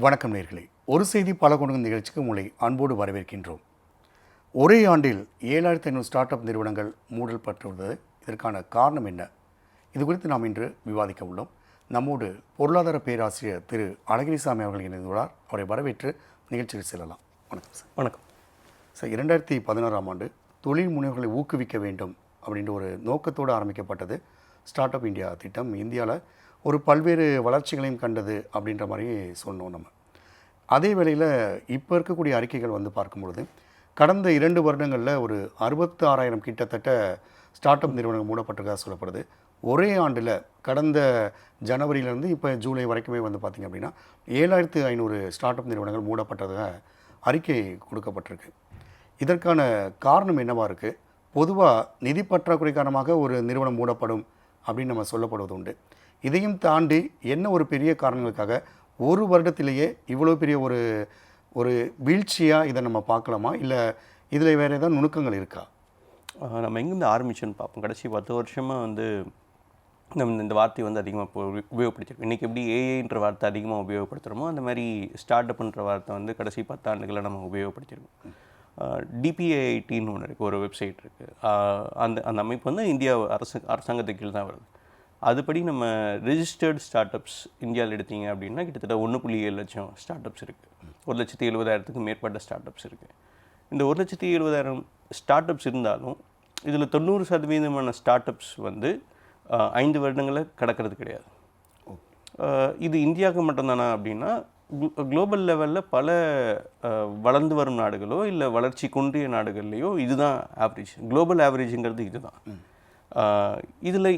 வணக்கம் நேர்களே. ஒரு செய்தி பல கொண்டு நிகழ்ச்சிக்கு உங்களை அன்போடு வரவேற்கின்றோம். ஒரே ஆண்டில் ஏழாயிரத்தி ஐநூறு ஸ்டார்ட் அப் நிறுவனங்கள் மூடல் பற்றுள்ளது இதற்கான காரணம் என்ன? இது குறித்து நாம் இன்று விவாதிக்க உள்ளோம். நம்மோடு பொருளாதார பேராசிரியர் திரு. அழகிரிசாமி அவர்கள் இணைந்துள்ளார். அவரை வரவேற்று நிகழ்ச்சிக்கு செல்லலாம். வணக்கம் சார். வணக்கம். சார் இரண்டாயிரத்தி பதினாறாம் ஆண்டு தொழில் முனைவர்களை ஊக்குவிக்க வேண்டும் அப்படின்ற ஒரு நோக்கத்தோடு ஆரம்பிக்கப்பட்டது ஸ்டார்ட் அப் இந்தியா திட்டம். இந்தியாவில் ஒரு பல்வேறு வளர்ச்சிகளையும் கண்டது அப்படின்ற மாதிரி சொன்னோம் நம்ம. அதே வேளையில் இப்போ இருக்கக்கூடிய அறிக்கைகள் வந்து பார்க்கும் பொழுது கடந்த இரண்டு வருடங்களில் ஒரு அறுபத்து ஆறாயிரம் கிட்டத்தட்ட ஸ்டார்ட் அப் நிறுவனங்கள் மூடப்பட்டிருக்கா சொல்லப்படுது. ஒரே ஆண்டில் கடந்த ஜனவரியிலேருந்து இப்போ ஜூலை வரைக்குமே வந்து பார்த்திங்க அப்படின்னா ஏழாயிரத்து ஐநூறு ஸ்டார்ட் அப் நிறுவனங்கள் மூடப்பட்டதாக அறிக்கை கொடுக்கப்பட்டிருக்கு. இதற்கான காரணம் என்னவாக இருக்குது பொதுவாக நிதி பற்றாக்குறை காரணமாக ஒரு நிறுவனம் மூடப்படும் அப்படின்னு நம்ம சொல்லப்படுவது உண்டு. இதையும் தாண்டி என்ன ஒரு பெரிய காரணங்களுக்காக ஒரு வருடத்திலேயே இவ்வளோ பெரிய ஒரு ஒரு வீழ்ச்சியாக இதை நம்ம பார்க்கலாமா? இல்லை இதில் வேறு ஏதாவது நுணுக்கங்கள் இருக்கா? நம்ம எங்கேருந்து ஆரம்பிச்சோன்னு பார்ப்போம். கடைசி பத்து வருஷமாக வந்து நம்ம இந்த வார்த்தையை வந்து அதிகமாக இப்போ உபயோகப்படுத்திருக்கோம். இன்றைக்கி எப்படி ஏஐன்ற வார்த்தை அதிகமாக உபயோகப்படுத்துகிறோமோ அந்த மாதிரி ஸ்டார்ட் அப்ன்ற வார்த்தை வந்து கடைசி பத்தாண்டுகளை நம்ம உபயோகப்படுத்திருக்கோம். டிபிஐடின்னு ஒன்று இருக்குது ஒரு வெப்சைட் இருக்குது அந்த அந்த அமைப்பு வந்து இந்தியா அரசு அரசாங்கத்துக்கு கீழ் தான் வருது. அதுபடி நம்ம ரெஜிஸ்டர்டு ஸ்டார்ட் அப்ஸ் இந்தியாவில் எடுத்தீங்க அப்படின்னா கிட்டத்தட்ட ஒன்று புள்ளி ஏழு லட்சம் ஸ்டார்ட் அப்ஸ் இருக்குது ஒரு லட்சத்தி எழுபதாயிரத்துக்கு மேற்பட்ட ஸ்டார்ட் அப்ஸ் இருக்குது இந்த ஒரு லட்சத்தி எழுபதாயிரம் ஸ்டார்ட் அப்ஸ் இருந்தாலும் இதில் தொண்ணூறு சதவீதமான ஸ்டார்ட் அப்ஸ் வந்து ஐந்து வருடங்களை கடக்கிறது கிடையாது. இது இந்தியாவுக்கு மட்டும்தானா அப்படின்னா குளோபல் லெவலில் பல வளர்ந்து வரும் நாடுகளோ இல்லை வளர்ச்சி குன்றிய நாடுகள்லையோ இதுதான் ஆவரேஜ் குளோபல் ஆவரேஜுங்கிறது இதுதான். இதில்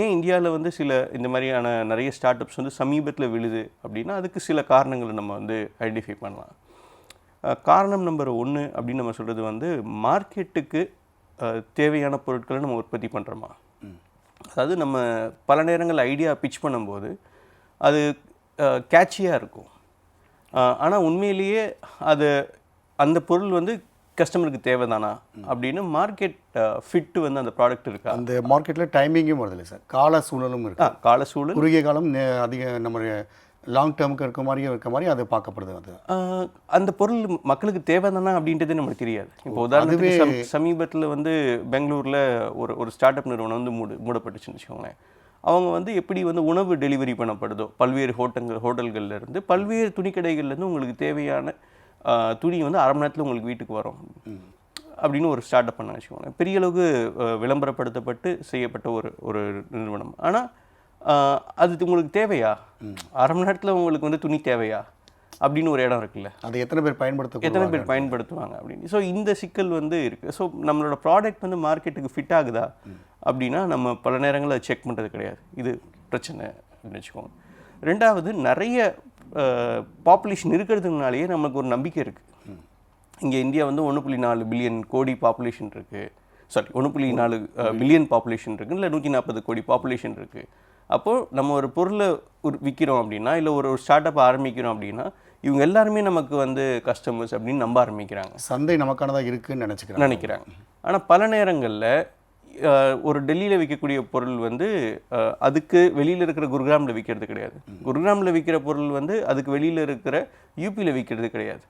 ஏன் இந்தியாவில் வந்து சில இந்த மாதிரியான நிறைய ஸ்டார்ட் அப்ஸ் வந்து சமீபத்தில் விழுது அப்படின்னா அதுக்கு சில காரணங்களை நம்ம வந்து ஐடென்டிஃபை பண்ணலாம். காரணம் நம்பர் ஒன்று அப்படின்னு நம்ம சொல்கிறது வந்து மார்க்கெட்டுக்கு தேவையான பொருட்களை நம்ம உற்பத்தி பண்ணுறோமா அதாவது நம்ம பல நேரங்கள் ஐடியா பிச் பண்ணும்போது அது கேட்சியாக இருக்கும். ஆனால் உண்மையிலேயே அது அந்த பொருள் வந்து கஸ்டமருக்கு தேவைதானா அப்படின்னு மார்க்கெட் ஃபிட்டு வந்து அந்த ப்ராடக்ட் இருக்கா? அந்த மார்க்கெட்டில் டைமிங்கும் வருது இல்லை சார் கால சூழலும் ஆ இருக்குது கால சூழல். குறுகிய காலம் அதிக நம்ம லாங் டேர்முக்கு இருக்க மாதிரியும் இருக்க மாதிரி அது பார்க்கப்படுது அது. அந்த பொருள் மக்களுக்கு தேவைதானா அப்படின்றது நமக்கு தெரியாது. இப்போ உதாரணத்துக்கு சம் சமீபத்தில் வந்து பெங்களூரில் ஒரு ஒரு ஸ்டார்ட் அப் நிறுவனம் வந்து மூடு மூடப்பட்டுச்சுன்னு வச்சுக்கோங்களேன். அவங்க வந்து எப்படி வந்து உணவு டெலிவரி பண்ணப்படுதோ பல்வேறு ஹோட்டல்கள் ஹோட்டல்கள்ல இருந்து பல்வேறு துணிக்கடைகள்லேருந்து உங்களுக்கு தேவையான துணி வந்து அரை மணி நேரத்தில் உங்களுக்கு வீட்டுக்கு வரும். அப்படின்னு ஒரு ஸ்டார்ட் அப் பண்ண வச்சுக்கோங்களேன். பெரிய அளவுக்கு விளம்பரப்படுத்தப்பட்டு செய்யப்பட்ட ஒரு ஒரு நிறுவனம். ஆனால் அது உங்களுக்கு தேவையா? அரை மணி நேரத்தில் உங்களுக்கு வந்து துணி தேவையா? அப்படின்னு ஒரு இடம் இருக்குல்ல. அதை எத்தனை பேர் பயன்படுத்த எத்தனை பேர் பயன்படுத்துவாங்க அப்படின்னு. ஸோ இந்த சிக்கல் வந்து இருக்குது ஸோ நம்மளோட ப்ராடக்ட் வந்து மார்க்கெட்டுக்கு ஃபிட் ஆகுதா? அப்படின்னா நம்ம பல நேரங்களில் செக் பண்ணுறது கிடையாது. இது பிரச்சனை அப்படின்னு வச்சுக்கோங்க. ரெண்டாவது நிறைய பாப்புலேஷன் இருக்கிறதுனாலேயே நமக்கு ஒரு நம்பிக்கை இருக்குது இங்கே இந்தியா வந்து ஒன்று புள்ளி நாலு பில்லியன் கோடி பாப்புலேஷன் இருக்குது சாரி ஒன்று புள்ளி நாலு பில்லியன் பாப்புலேஷன் இருக்குது இல்லை நூற்றி நாற்பது கோடி பாப்புலேஷன் இருக்குது அப்போது நம்ம ஒரு பொருளை ஒரு விற்கிறோம் அப்படின்னா இல்லை ஒரு ஒரு ஸ்டார்ட் அப் ஆரம்பிக்கிறோம் அப்படின்னா இவங்க எல்லாருமே நமக்கு வந்து கஸ்டமர்ஸ் அப்படின்னு நம்ப ஆரம்பிக்கிறாங்க. சந்தை நமக்கானதாக இருக்குன்னு நினச்சிக்கிறேன் நினைக்கிறாங்க. ஆனால் பல நேரங்களில் ஒரு டெல்லியில் விற்கக்கூடிய பொருள் வந்து அதுக்கு வெளியில் இருக்கிற குருகிராமில் விற்கிறது கிடையாது. குருகிராமில் விற்கிற பொருள் வந்து அதுக்கு வெளியில் இருக்கிற யூபியில் விற்கிறது கிடையாது.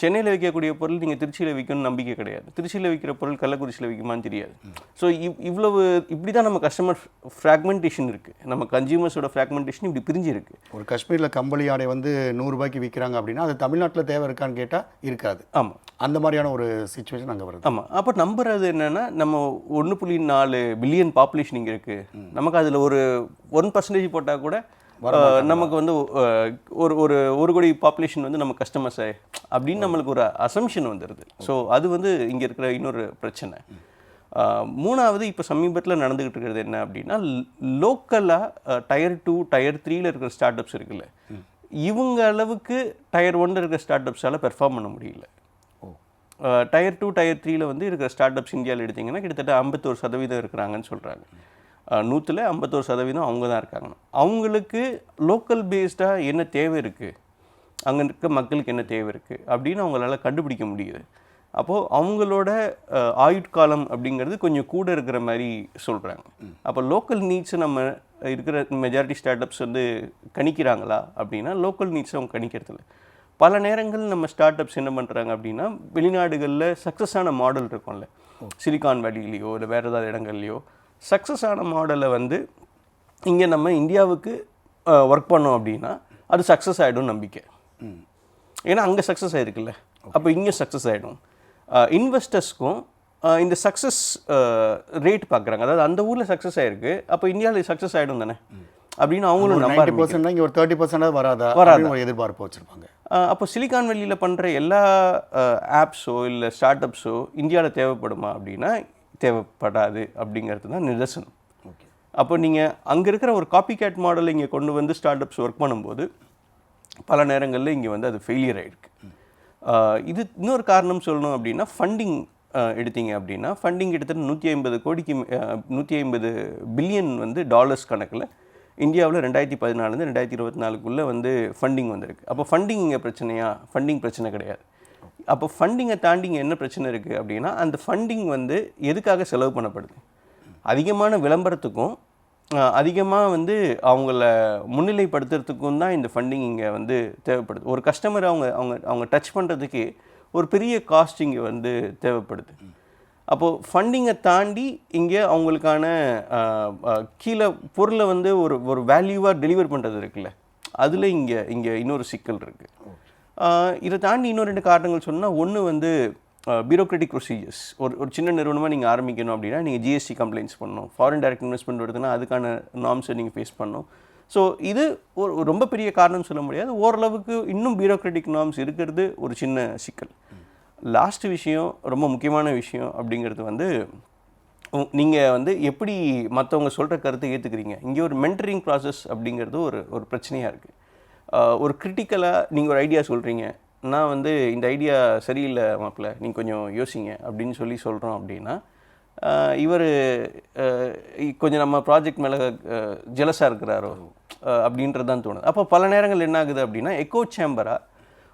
சென்னையில் விற்கக்கூடிய பொருள் நீங்கள் திருச்சியில் விற்கணும்னு நம்பிக்கை கிடையாது. திருச்சியில் விற்கிற பொருள் கள்ளக்குறிச்சியில் விற்குமான்னு தெரியாது. ஸோ இவ் இவ்வளவு இப்படி தான் நம்ம கஸ்டமர் ஃப்ராக்மெண்டேஷன் இருக்குது நம்ம கன்சியூமர்ஸோட ஃப்ராக்மெண்டேஷன் இப்படி பிரிஞ்சு இருக்கு ஒரு காஷ்மீரில் கம்பளி ஆடை வந்து நூறுரூபாய்க்கு விற்கிறாங்க அப்படின்னா அது தமிழ்நாட்டில் தேவை இருக்கான்னு கேட்டால் இருக்காது. ஆமாம் அந்த மாதிரியான ஒரு சுச்சுவேஷன் அங்கே வருது. ஆமாம் அப்போ நம்புறது என்னன்னா நம்ம ஒன்று புள்ளி நாலு பில்லியன் பாப்புலேஷன் இங்கே இருக்குது நமக்கு அதில் ஒரு ஒன் பர்சன்டேஜ் போட்டால் கூட நமக்கு வந்து ஒரு ஒரு ஒரு கோடி பாப்புலேஷன் வந்து நம்ம கஸ்டமர்ஸ் அப்படின்னு நம்மளுக்கு ஒரு அசம்ஷன் வந்துடுது ஸோ அது வந்து இங்கே இருக்கிற இன்னொரு பிரச்சனை. மூணாவது இப்போ சமீபத்தில் நடந்துகிட்டு இருக்கிறது என்ன அப்படின்னா லோக்கலாக டயர் டூ டயர் த்ரீல இருக்கிற ஸ்டார்ட் அப்ஸ் இருக்குல்ல இவங்க அளவுக்கு டயர் ஒன்ல இருக்கிற ஸ்டார்ட் அப்ஸால் பெர்ஃபார்ம் பண்ண முடியல. டயர் டூ டயர் த்ரீல வந்து இருக்கிற ஸ்டார்ட் அப்ஸ் இந்தியாவில் எடுத்தீங்கன்னா கிட்டத்தட்ட ஐம்பத்தோரு சதவீதம் இருக்கிறாங்கன்னு சொல்கிறாங்க நூற்றில் ஐம்பத்தோரு சதவீதம் அவங்க தான் இருக்காங்க. அவங்களுக்கு லோக்கல் பேஸ்டாக என்ன தேவை இருக்குது அங்கே இருக்க மக்களுக்கு என்ன தேவை இருக்குது அப்படின்னு அவங்களால கண்டுபிடிக்க முடியுது. அப்போது அவங்களோட ஆயுட்காலம் அப்படிங்கிறது கொஞ்சம் கூட இருக்கிற மாதிரி சொல்கிறாங்க அப்போ லோக்கல் நீட்ஸை நம்ம இருக்கிற மெஜாரிட்டி ஸ்டார்ட் அப்ஸ் வந்து கணிக்கிறாங்களா அப்படின்னா லோக்கல் நீட்ஸ் அவங்க கணிக்கிறது இல்ல பல நேரங்கள் நம்ம ஸ்டார்ட் அப்ஸ் என்ன பண்ணுறாங்க அப்படின்னா வெளிநாடுகளில் சக்ஸஸ் ஆன மாடல் இருக்கும்ல. சிலிகான் வேலிலேயோ இல்லை வேறு ஏதாவது இடங்கள்லையோ சக்ஸஸ் ஆன மாடலை வந்து இங்கே நம்ம இந்தியாவுக்கு ஒர்க் பண்ணோம் அப்படின்னா அது சக்ஸஸ் ஆகிடும் நம்பிக்கை. ஏன்னா அங்கே சக்ஸஸ் ஆயிருக்குல்ல. அப்போ இங்கே சக்ஸஸ் ஆகிடும் இன்வெஸ்டர்ஸ்க்கும் இந்த சக்ஸஸ் ரேட் பார்க்குறாங்க அதாவது அந்த ஊரில் சக்ஸஸ் ஆயிருக்கு. அப்போ இந்தியாவில் சக்ஸஸ் ஆகிடும் தானே? அப்படின்னு அவங்களும் நம்ப நைன்டி பர்சன்ட் இங்கே ஒரு தேர்ட்டி பர்சன்டாக வராதா? வராதா. ஒரு எதிர்பார்ப்பு வச்சுருப்பாங்க. அப்போ சிலிகான் வேலியில் பண்ணுற எல்லா ஆப்ஸோ இல்லை ஸ்டார்ட் அப்ஸோ இந்தியாவில் தேவைப்படுமா அப்படின்னா தேவைப்படாது அப்படிங்கிறது தான் நிதர்சனம். ஓகே. அப்போ நீங்கள் அங்கே இருக்கிற ஒரு காப்பி கேட் மாடலை இங்கே கொண்டு வந்து ஸ்டார்ட் அப்ஸ் ஒர்க் பண்ணும்போது பல நேரங்களில் இங்கே வந்து அது ஃபெயிலியர் ஆகிருக்கு இது இன்னொரு காரணம் சொல்லணும் அப்படின்னா ஃபண்டிங் எடுத்தீங்க அப்படின்னா ஃபண்டிங் கிட்டத்தட்ட நூற்றி ஐம்பது கோடிக்கு நூற்றி ஐம்பது பில்லியன் வந்து டாலர்ஸ் கணக்கில் இந்தியாவில் ரெண்டாயிரத்தி பதினாலுலேருந்து ரெண்டாயிரத்தி இருபத்தி நாலுக்குள்ளே வந்து ஃபண்டிங் வந்திருக்கு. அப்போ ஃபண்டிங் இங்கே பிரச்சனையா? ஃபண்டிங் பிரச்சனை கிடையாது. அப்போ ஃபண்டிங்கை தாண்டி இங்கே என்ன பிரச்சனை இருக்குது அப்படின்னா அந்த ஃபண்டிங் வந்து எதுக்காக செலவு பண்ணப்படுது? அதிகமான விளம்பரத்துக்கும் அதிகமாக வந்து அவங்கள முன்னிலைப்படுத்துறதுக்கும் தான் இந்த ஃபண்டிங் இங்கே வந்து தேவைப்படுது. ஒரு கஸ்டமர் அவங்க அவங்க அவங்க டச் பண்ணுறதுக்கு ஒரு பெரிய காஸ்ட் இங்கே வந்து தேவைப்படுது. அப்போது ஃபண்டிங்கை தாண்டி இங்கே அவங்களுக்கான கீழே பொருளை வந்து ஒரு ஒரு வேல்யூவாக டெலிவர் பண்ணுறது இருக்குல்ல அதில் இங்கே இங்கே இன்னொரு சிக்கல் இருக்குது இதை தாண்டி இன்னும் ரெண்டு காரணங்கள் சொன்னால் ஒன்று வந்து பியூரோக்ராட்டிக் ப்ரொசீஜர்ஸ் ஒரு ஒரு சின்ன நிறுவனமாக நீங்கள் ஆரம்பிக்கணும் அப்படின்னா நீங்கள் ஜிஎஸ்டி கம்ப்ளைண்ட்ஸ் பண்ணணும். ஃபாரின் டைரக்ட் இன்வெஸ்ட்மெண்ட் வருதுன்னா அதுக்கான நார்ம்ஸை நீங்கள் ஃபேஸ் பண்ணணும். ஸோ இது ஒரு ரொம்ப பெரிய காரணம் சொல்ல முடியாது. ஓரளவுக்கு இன்னும் பியூரோக்ராட்டிக் நார்ம்ஸ் இருக்கிறது ஒரு சின்ன சிக்கல். லாஸ்ட் விஷயம் ரொம்ப முக்கியமான விஷயம் அப்படிங்கிறது வந்து நீங்கள் வந்து எப்படி மற்றவங்க சொல்கிற கருத்தை ஏற்றுக்கிறீங்க இங்கே ஒரு மென்டரிங் ப்ராசஸ் அப்படிங்கிறது ஒரு ஒரு பிரச்சனையாக இருக்குது ஒரு கிரிட்டிக்கலாக நீங்கள் ஒரு ஐடியா சொல்கிறீங்க நான் வந்து இந்த ஐடியா சரியில்லை மாப்பிள்ள நீங்கள் கொஞ்சம் யோசிங்க அப்படின்னு சொல்லி சொல்கிறோம் அப்படின்னா இவர் கொஞ்சம் நம்ம ப்ராஜெக்ட் மேலே ஜெலஸாக இருக்கிறாரோ அப்படின்றது தான் தோணுது. அப்போ பல நேரங்கள் என்ன ஆகுது அப்படின்னா எக்கோ சேம்பராக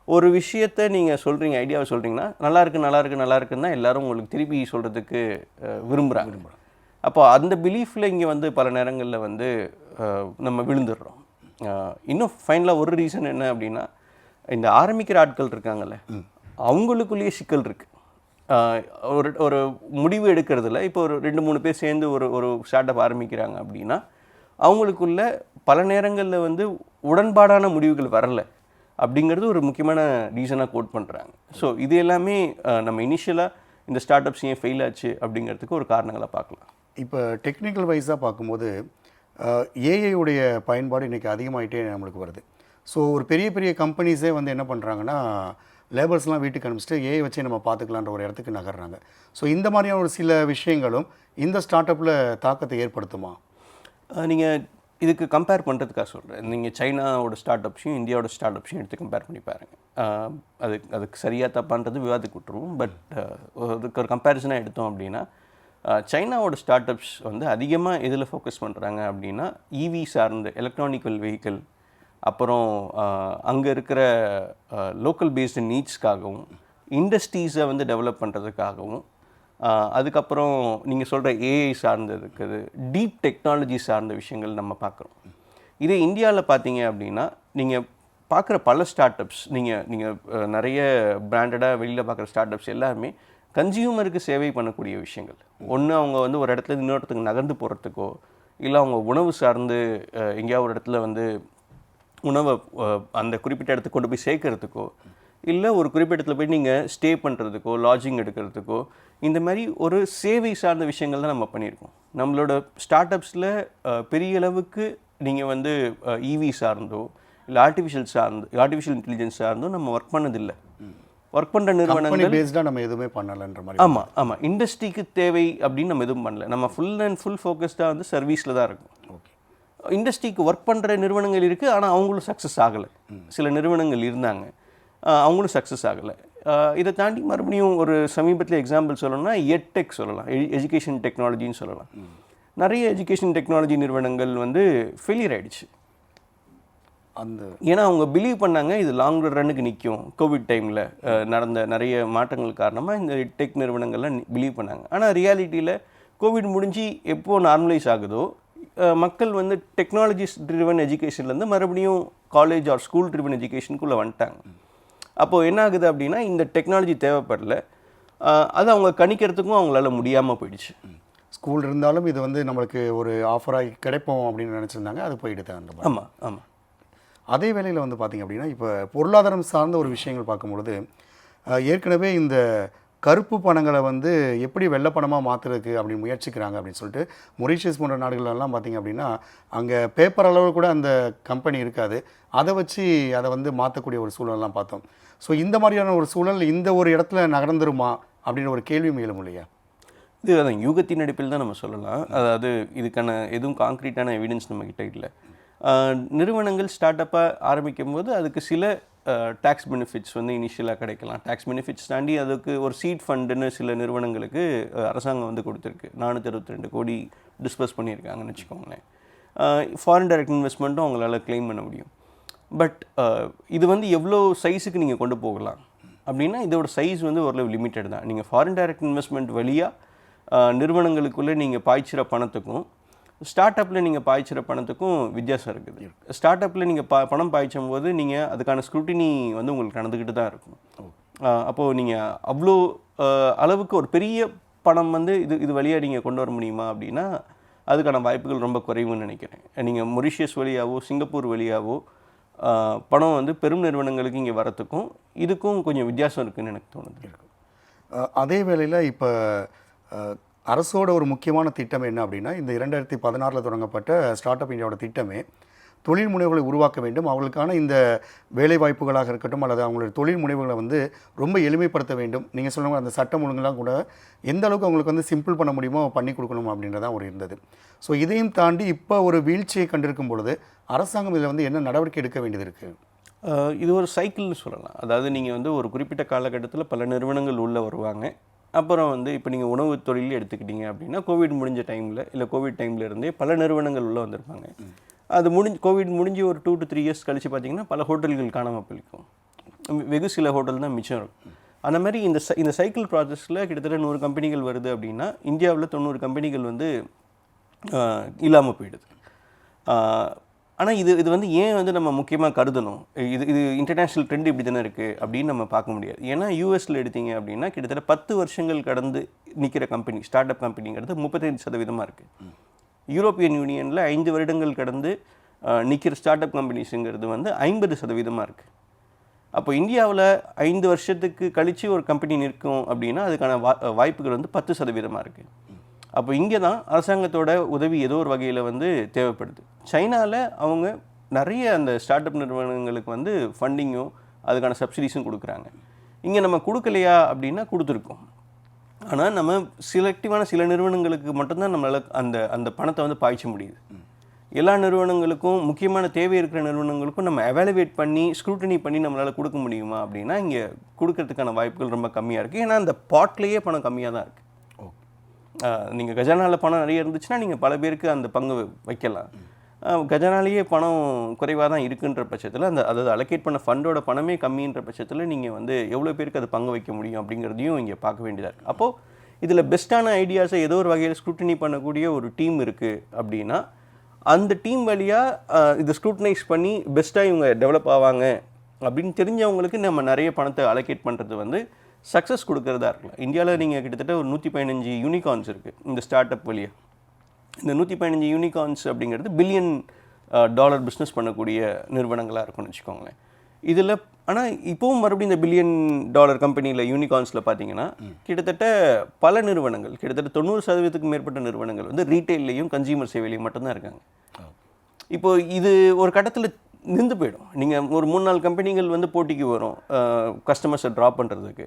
ஒரு விஷயத்தை நீங்கள் சொல்கிறீங்க ஐடியாவை சொல்கிறீங்கன்னா நல்லா இருக்கு நல்லா இருக்கு நல்லா இருக்குன்னு தான் எல்லாரும் உங்களுக்கு திருப்பி சொல்கிறதுக்கு விரும்புகிறாங்க அப்போ அந்த பிலீஃபில் இங்கே வந்து பல நேரங்களில் வந்து நம்ம விழுந்துடுறோம். இன்னும் ஃபைனலாக ஒரு ரீசன் என்ன அப்படின்னா இந்த ஆரம்பிக்கிற ஆட்கள் இருக்காங்கல்ல அவங்களுக்குள்ளேயே சிக்கல் இருக்குது ஒரு ஒரு முடிவு எடுக்கிறதுல இப்போ ஒரு ரெண்டு மூணு பேர் சேர்ந்து ஒரு ஒரு ஸ்டார்ட் அப் ஆரம்பிக்கிறாங்க அப்படின்னா அவங்களுக்குள்ள பல நேரங்களில் வந்து உடன்பாடான முடிவுகள் வரல அப்படிங்கிறது ஒரு முக்கியமான ரீசனாக கோட் பண்ணுறாங்க ஸோ இது எல்லாமே நம்ம இனிஷியலாக இந்த ஸ்டார்ட் அப்ஸ் ஏன் ஃபெயில் ஆச்சு அப்படிங்கிறதுக்கு ஒரு காரணங்களை பார்க்கலாம். இப்போ டெக்னிக்கல் வைஸாக பார்க்கும்போது ஏஐ உடைய பயன்பாடு இன்றைக்கி அதிகமாகிட்டே நம்மளுக்கு வருது. ஸோ ஒரு பெரிய பெரிய கம்பெனிஸே வந்து என்ன பண்ணுறாங்கன்னா லேபர்ஸ்லாம் வீட்டுக்கு அனுப்பிச்சிட்டு ஏஐ வச்சே நம்ம பார்த்துக்கலான்ற ஒரு இடத்துக்கு நகர்றாங்க. ஸோ இந்த மாதிரியான ஒரு சில விஷயங்களும் இந்த ஸ்டார்ட் அப்பில் தாக்கத்தை ஏற்படுத்துமா? நீங்கள் இதுக்கு கம்பேர் பண்ணுறதுக்காக சொல்கிறேன் நீங்கள் சைனாவோட ஸ்டார்ட் அப்ஸையும் இந்தியாவோட ஸ்டார்ட் அப்ஸையும் எடுத்து கம்பேர் பண்ணி பாருங்கள் அது அதுக்கு சரியாக தப்பான்றது விவாதத்துக்கு விட்டுருவோம். பட் அதுக்கு ஒரு கம்பேரிசனாக எடுத்தோம் அப்படின்னா சைனாவோட ஸ்டார்ட் அப்ஸ் வந்து அதிகமாக எதில் ஃபோக்கஸ் பண்ணுறாங்க அப்படின்னா இவி சார்ந்த எலக்ட்ரானிக்கல் வெஹிக்கிள் அப்புறம் அங்கே இருக்கிற லோக்கல் பேஸ்டு நீட்ஸ்க்காகவும் இண்டஸ்ட்ரீஸை வந்து டெவலப் பண்ணுறதுக்காகவும் அதுக்கப்புறம் நீங்கள் சொல்கிற ஏஐ சார்ந்து இருக்குது டீப் டெக்னாலஜி சார்ந்த விஷயங்கள் நம்ம பார்க்குறோம். இதே இந்தியாவில் பார்த்தீங்க அப்படின்னா நீங்கள் பார்க்குற பல ஸ்டார்ட் அப்ஸ் நீங்கள் நீங்கள் நிறைய பிராண்டடாக வெளியில் பார்க்குற ஸ்டார்ட் அப்ஸ் எல்லாமே கன்சியூமருக்கு சேவை பண்ணக்கூடிய விஷயங்கள். ஒன்று அவங்க வந்து ஒரு இடத்துல இன்னொருத்துக்கு இன்னொரு இடத்துக்கு நகர்ந்து போகிறதுக்கோ இல்லை அவங்க உணவு சார்ந்து எங்கேயாவது ஒரு இடத்துல வந்து உணவை அந்த குறிப்பிட்ட இடத்துக்கு கொண்டு போய் சேர்க்கறதுக்கோ இல்லை ஒரு குறிப்பிட்ட இடத்துல போய் நீங்கள் ஸ்டே பண்ணுறதுக்கோ லாட்ஜிங் எடுக்கிறதுக்கோ இந்த மாதிரி ஒரு சேவை சார்ந்த விஷயங்கள் தான் நம்ம பண்ணியிருக்கோம். நம்மளோட ஸ்டார்ட் அப்ஸில் பெரிய அளவுக்கு நீங்கள் வந்து இவி சார்ந்தோ இல்லை ஆர்டிஃபிஷியல் சார்ந்து ஆர்டிஃபிஷியல் இன்டெலிஜென்ஸ் சார்ந்தோ நம்ம ஒர்க் பண்ணதில்லை. ஒர்க் பண்ணுற நிறுவனங்கள் பேஸ்டாக நம்ம எதுவுமே பண்ணலைன்ற மாதிரி ஆமாம் ஆமாம் இண்டஸ்ட்ரிக்கு தேவை அப்படின்னு நம்ம எதுவும் பண்ணல. நம்ம ஃபுல் அண்ட் ஃபுல் ஃபோக்கஸ்டாக வந்து சர்வீஸில் தான் இருக்கும். ஓகே இண்டஸ்ட்ரிக்கு ஒர்க் பண்ணுற நிறுவனங்கள் இருக்குது ஆனால் அவங்களும் சக்ஸஸ் ஆகலை. சில நிறுவனங்கள் இருந்தாங்க. அவங்களும் சக்ஸஸ் ஆகலை. இதை தாண்டி மறுபடியும் ஒரு சமீபத்தில் எக்ஸாம்பிள் சொல்லணும்னா எட்டெக் சொல்லலாம். எஜுகேஷன் டெக்னாலஜின்னு சொல்லலாம். நிறைய எஜுகேஷன் டெக்னாலஜி நிறுவனங்கள் வந்து ஃபெயிலியர் ஆயிடுச்சு. அந்த ஏன்னா அவங்க பிலீவ் பண்ணாங்க இது லாங் ரன்னுக்கு நிற்கும் கோவிட் டைமில் நடந்த நிறைய மாற்றங்கள் காரணமாக இந்த டெக் நிறுவனங்கள்லாம் பிலீவ் பண்ணாங்க. ஆனால் ரியாலிட்டியில் கோவிட் முடிஞ்சு எப்போ நார்மலைஸ் ஆகுதோ மக்கள் வந்து டெக்னாலஜிஸ் ட்ரிவன் எஜுகேஷன்லேருந்து மறுபடியும் காலேஜ் ஆர் ஸ்கூல் ட்ரிவன் எஜுகேஷனுக்குள்ளே வந்துட்டாங்க. அப்போது என்ன ஆகுது அப்படின்னா இந்த டெக்னாலஜி தேவைப்படல. அது அவங்க கணிக்கிறதுக்கும் அவங்களால முடியாமல் போயிடுச்சு. ஸ்கூல் இருந்தாலும் இது வந்து நம்மளுக்கு ஒரு ஆஃபராகி கிடைப்போம் அப்படின்னு நினச்சிருந்தாங்க அது போயிடுது அந்த ஆமாம் ஆமாம் அதே வேளையில் வந்து பார்த்திங்க அப்படின்னா இப்போ பொருளாதாரம் சார்ந்த ஒரு விஷயங்கள் பார்க்கும்பொழுது ஏற்கனவே இந்த கருப்பு பணங்களை வந்து எப்படி வெள்ளை பணமாக மாற்றுறதுக்கு அப்படின்னு முயற்சிக்கிறாங்க அப்படின்னு சொல்லிட்டு மொரீஷியஸ் போன்ற நாடுகளெல்லாம் பார்த்திங்க அப்படின்னா அங்கே பேப்பர் அளவு கூட அந்த கம்பெனி இருக்காது. அதை வச்சு அதை வந்து மாற்றக்கூடிய ஒரு சூழல்லாம் பார்த்தோம். ஸோ இந்த மாதிரியான ஒரு சூழல் இந்த ஒரு இடத்துல நகர்ந்துருமா அப்படின்னு ஒரு கேள்வி மேலும் இல்லையா? இது அதான் யூகத்தின் அடிப்பில் தான் நம்ம சொல்லலாம். அதாவது இதுக்கான எதுவும் காங்க்ரீட்டான எவிடன்ஸ் நம்மக்கிட்ட இல்லை. நிறுவனங்கள் ஸ்டார்ட் அப்பாக ஆரம்பிக்கும் போது அதுக்கு சில டேக்ஸ் பெனிஃபிட்ஸ் வந்து இனிஷியலாக கிடைக்கலாம். டேக்ஸ் பெனிஃபிட்ஸ் தாண்டி அதுக்கு ஒரு சீட் ஃபண்டுன்னு சில நிறுவனங்களுக்கு அரசாங்கம் வந்து கொடுத்துருக்கு. நானூற்றி அறுபத்தி ரெண்டு கோடி டிஸ்பர்ஸ் பண்ணியிருக்காங்கன்னு வச்சுக்கோங்களேன். ஃபாரின் டைரக்ட் இன்வெஸ்ட்மெண்ட்டும் அவங்களால க்ளைம் பண்ண முடியும். பட் இது வந்து எவ்வளோ சைஸுக்கு நீங்கள் கொண்டு போகலாம்? அப்படின்னா இதோட சைஸ் வந்து ஓரளவு லிமிட்டட் தான். நீங்கள் ஃபாரின் டைரக்ட் இன்வெஸ்ட்மெண்ட் வழியாக நிறுவனங்களுக்குள்ளே நீங்கள் பாய்ச்சிற பணத்துக்கும் ஸ்டார்ட் அப்பில் நீங்கள் பாய்ச்சிற பணத்துக்கும் வித்தியாசம் இருக்குது. ஸ்டார்ட் அப்பில் நீங்கள் பா பணம் பாய்ச்சும் போது நீங்கள் அதுக்கான ஸ்க்ரூட்டினி வந்து உங்களுக்கு நடந்துக்கிட்டு தான் இருக்கும். அப்போது நீங்கள் அவ்வளோ அளவுக்கு ஒரு பெரிய பணம் வந்து இது இது வழியாக நீங்கள் கொண்டு வர முடியுமா அப்படின்னா அதுக்கான வாய்ப்புகள் ரொம்ப குறைவுன்னு நினைக்கிறேன். நீங்கள் மொரிஷியஸ் வழியாவோ சிங்கப்பூர் வழியாவோ ஆஹ், பணம் வந்து பெரும் நிறுவனங்களுக்கு இங்கே வரத்துக்கும் இதுக்கும் கொஞ்சம் வித்தியாசம் இருக்குன்னு எனக்கு தோணுது. அதே வேளையில் இப்போ அரசோட ஒரு முக்கியமான திட்டம் என்ன அப்படின்னா இந்த இரண்டாயிரத்தி பதினாறில் தொடங்கப்பட்ட ஸ்டார்ட் அப் இந்தியாவோட திட்டமே தொழில் முனைவுகளை உருவாக்க வேண்டும். அவங்களுக்கான இந்த வேலை வாய்ப்புகளாக இருக்கட்டும் அல்லது அவங்களுடைய தொழில் முனைவுகளை வந்து ரொம்ப எளிமைப்படுத்த வேண்டும். நீங்கள் சொல்லுங்க அந்த சட்டம் ஒழுங்குலாம் கூட எந்த அளவுக்கு அவங்களுக்கு வந்து சிம்பிள் பண்ண முடியுமோ பண்ணி கொடுக்கணும் அப்படின்றதான் ஒரு இருந்தது. ஸோ இதையும் தாண்டி இப்போ ஒரு வீழ்ச்சியை கண்டிருக்கும் பொழுது அரசாங்கம் இதில் வந்து என்ன நடவடிக்கை எடுக்க வேண்டியது இருக்குது இது ஒரு சைக்கிள்னு சொல்லலாம். அதாவது நீங்கள் வந்து ஒரு குறிப்பிட்ட காலகட்டத்தில் பல நிறுவனங்கள் உள்ளே வருவாங்க. அப்புறம் வந்து இப்போ நீங்கள் உணவு தொழில் எடுத்துக்கிட்டீங்க அப்படின்னா கோவிட் முடிஞ்ச டைமில் இல்லை கோவிட் டைமில் இருந்தே பல நிறுவனங்கள் உள்ளே வந்திருப்பாங்க. அது முடிஞ்சு கோவிட் முடிஞ்சு ஒரு டூ டு த்ரீ இயர்ஸ் கழித்து பார்த்தீங்கன்னா பல ஹோட்டல்கள் காணாமல் போயிருக்கும் வெகு சில ஹோட்டல் தான் மிச்சம் இருக்கும். அந்த மாதிரி இந்த சை- இந்த சைக்கிள் ப்ராசஸில் கிட்டத்தட்ட நூறு கம்பெனிகள் வருது அப்படின்னா இந்தியாவில் தொண்ணூறு கம்பெனிகள் வந்து இல்லாமல் போயிடுது. ஆனால் இது இது வந்து ஏன் வந்து நம்ம முக்கியமாக கருதணும்? இது இது இன்டர்நேஷ்னல் ட்ரெண்ட் இப்படி தானே இருக்குது அப்படின்னு நம்ம பார்க்க முடியாது. ஏன்னா யூஎஸில் எடுத்தீங்க அப்படின்னா கிட்டத்தட்ட பத்து வருஷங்கள் கடந்து நிற்கிற கம்பெனி ஸ்டார்ட் அப் கம்பெனிங்கிறது முப்பத்தைந்து சதவீதமாக இருக்குது யூரோப்பியன் யூனியனில் ஐந்து வருடங்கள் கடந்து நிற்கிற ஸ்டார்ட் அப் கம்பெனிஸுங்கிறது வந்து ஐம்பது சதவீதமாக இருக்குது அப்போ இந்தியாவில் ஐந்து வருஷத்துக்கு கழித்து ஒரு கம்பெனி நிற்கும் அப்படின்னா அதுக்கான வா வாய்ப்புகள் வந்து பத்து சதவீதமாக இருக்குது அப்போ இங்கே தான் அரசாங்கத்தோட உதவி ஏதோ ஒரு வகையில் வந்து தேவைப்படுது. சைனாவில் அவங்க நிறைய அந்த ஸ்டார்ட் அப் நிறுவனங்களுக்கு வந்து ஃபண்டிங்கும் அதுக்கான சப்சிடிஸும் கொடுக்குறாங்க. இங்கே நம்ம கொடுக்கலையா அப்படின்னா கொடுத்துருக்கோம். ஆனால் நம்ம செலக்டிவான சில நிறுவனங்களுக்கு மட்டும்தான் நம்மளால் அந்த அந்த பணத்தை வந்து பாய்ச்ச முடியுது. எல்லா நிறுவனங்களுக்கும் முக்கியமான தேவை இருக்கிற நிறுவனங்களுக்கும் நம்ம எவாலுவேட் பண்ணி ஸ்க்ரூட்டனி பண்ணி நம்மளால் கொடுக்க முடியுமா அப்படின்னா இங்கே கொடுக்கறதுக்கான வாய்ப்புகள் ரொம்ப கம்மியாக இருக்குது ஏன்னா அந்த பாட்லேயே பணம் கம்மியாக தான் இருக்குது நீங்கள் கஜானாவில் பணம் நிறைய இருந்துச்சுன்னா நீங்கள் பல பேருக்கு அந்த பங்கு வைக்கலாம். கஜானாலேயே பணம் குறைவாக தான் இருக்குன்ற பட்சத்தில் அந்த அதாவது அலோகேட் பண்ண ஃபண்டோட பணமே கம்மின்ற பட்சத்தில் நீங்கள் வந்து எவ்வளோ பேருக்கு அது பங்கு வைக்க முடியும் அப்படிங்கிறதையும் இங்கே பார்க்க வேண்டியதாக இருக்குது அப்போது இதில் பெஸ்ட்டான ஐடியாஸை ஏதோ ஒரு வகையில் ஸ்க்ரூட்டினி பண்ணக்கூடிய ஒரு டீம் இருக்குது அப்படின்னா அந்த டீம் வழியாக இதை ஸ்க்ரூட்டனைஸ் பண்ணி பெஸ்ட்டாக இவங்க டெவலப் ஆவாங்க அப்படின்னு தெரிஞ்சவங்களுக்கு நம்ம நிறைய பணத்தை அலோகேட் பண்ணுறது வந்து சக்ஸஸ் கொடுக்கறதா இருக்கலாம். இந்தியாவில் நீங்கள் கிட்டத்தட்ட ஒரு நூற்றி பதினஞ்சு யூனிகார்ன்ஸ் இருக்குது இந்த ஸ்டார்ட் அப் வழியாக இந்த நூற்றி பதினஞ்சு யூனிகார்ன்ஸ் அப்படிங்கிறது பில்லியன் டாலர் பிஸ்னஸ் பண்ணக்கூடிய நிறுவனங்களாக இருக்கும்னு வச்சுக்கோங்களேன். இதில் ஆனால் இப்போவும் மறுபடியும் இந்த பில்லியன் டாலர் கம்பெனியில் யூனிகார்ன்ஸில் பார்த்தீங்கன்னா கிட்டத்தட்ட பல நிறுவனங்கள் கிட்டத்தட்ட தொண்ணூறு சதவீதத்துக்கும் மேற்பட்ட நிறுவனங்கள் வந்து ரீட்டைல்லையும் கன்சியூமர் சேவையிலையும் மட்டும்தான் இருக்காங்க. இப்போ இது ஒரு கட்டத்தில் நின்று போயிடும். நீங்கள் ஒரு மூணு நாலு கம்பெனிகள் வந்து போட்டிக்கு வரும் கஸ்டமர்ஸை ட்ராப் பண்ணுறதுக்கு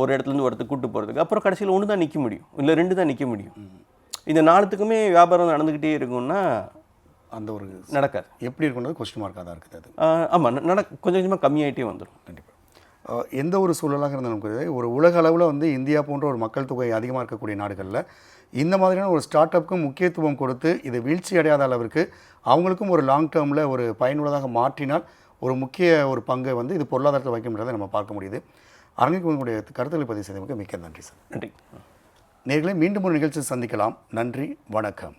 ஒரு இடத்துலேருந்து ஒரு இடத்துக்கு கூட்டு போகிறதுக்கு அப்புறம் கடைசியில் ஒன்று தான் நிற்க முடியும். இல்லை ரெண்டு தான் நிற்க முடியும். இந்த நாலுத்துக்குமே வியாபாரம் நடந்துக்கிட்டே இருக்கும்னா அந்த ஒரு நடக்காது. எப்படி இருக்குன்றது கொஸ்டின் மார்க்காக தான் இருக்குது அது. ஆமாம் நட கொஞ்சம் கொஞ்சமாக கம்மியாயிட்டே வந்துடும் கண்டிப்பாக எந்த ஒரு சூழலாக இருந்தாலும் ஒரு உலக அளவில் வந்து இந்தியா போன்ற ஒரு மக்கள் தொகை அதிகமாக இருக்கக்கூடிய நாடுகளில் இந்த மாதிரியான ஒரு ஸ்டார்ட் அப்புக்கும் முக்கியத்துவம் கொடுத்து இது வீழ்ச்சி அடையாத அளவிற்கு அவங்களுக்கும் ஒரு லாங் டேர்மில் ஒரு பயனுள்ளதாக மாற்றினால் ஒரு முக்கிய ஒரு பங்கை வந்து இது பொருளாதாரத்தில் வைக்கின்றதை நம்ம பார்க்க முடியுது. அரங்கிற்கு உங்களுடைய கருத்துக்களை பதிவு செய்ததுக்கு மிக்க நன்றி சார். நன்றி. நேர்களை மீண்டும் ஒரு நிகழ்ச்சியில் சந்திக்கலாம். நன்றி வணக்கம்.